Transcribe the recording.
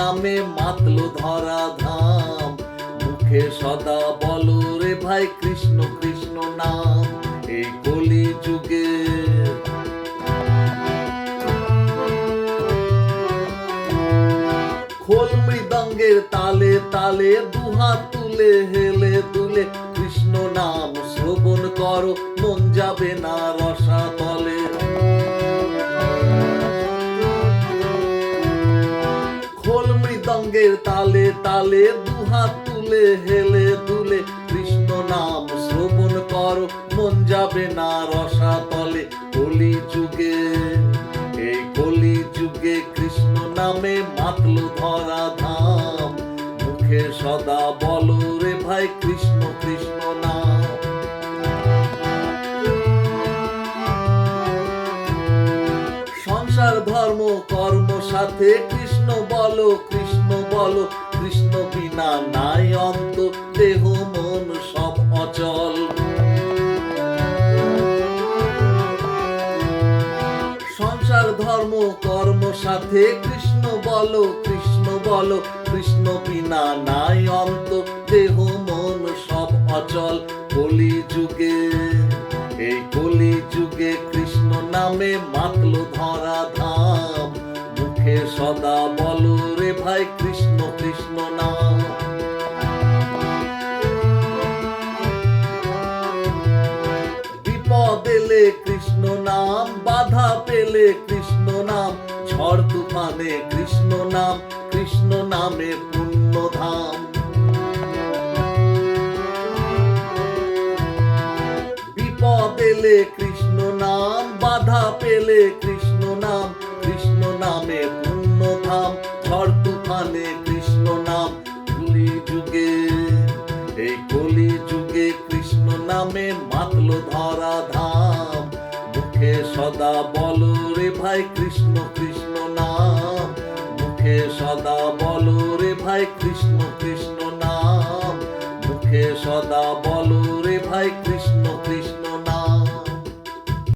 নামে মাতল ধরা ধাম মুখে সদা বল রে ভাই, কৃষ্ণ কৃষ্ণ নাম, এই কলি যুগে। খোল মৃদঙ্গের তালে তালে দুহা তুলে, হেলে তুলে, কৃষ্ণ নাম শ্রবণ করো, মন যাবে না মৃদঙ্গের তালে তালে দুহাত তুলে হেলে তুলে কৃষ্ণ নাম শ্রবণ করো, মন যাবে না রসা তলে কলি যুগে, এই কলি যুগে কৃষ্ণ নামে মাতল ধরা ধাম। মুখে সদা বলো রে ভাই, কৃষ্ণ কৃষ্ণ নাম। সংসার, ধর্ম, কর্ম সাথে কৃষ্ণ বলো, কৃষ্ণ বলো কৃষ্ণ বিনা নাই অন্ত, দেহ, মন সব অচল। সংসার, ধর্ম, কর্ম সাথে কৃষ্ণ বলো কৃষ্ণ বলো, কৃষ্ণ বিনা নাই অন্ত, দেহ, মন সব অচল। কলি যুগে এই কলি যুগে কৃষ্ণ নামে মাতল মুখে সদা বলো রে ভাই, কৃষ্ণ কৃষ্ণ নাম বিপদ এলে কৃষ্ণ নাম, বাধা পেলে কৃষ্ণ নাম, ঝড় তুফানে কৃষ্ণ নাম, কৃষ্ণ নামে পুণ্য ধাম। বিপদ এলে কৃষ্ণ নাম, বাধা পেলে কৃষ্ণ নাম নামে মাতল ধরা ধাম। মুখে সদা বল রে ভাই কৃষ্ণ কৃষ্ণ নাম। মুখে সদা বল রে ভাই কৃষ্ণ কৃষ্ণ নাম। মুখে সদা বল রে ভাই কৃষ্ণ কৃষ্ণ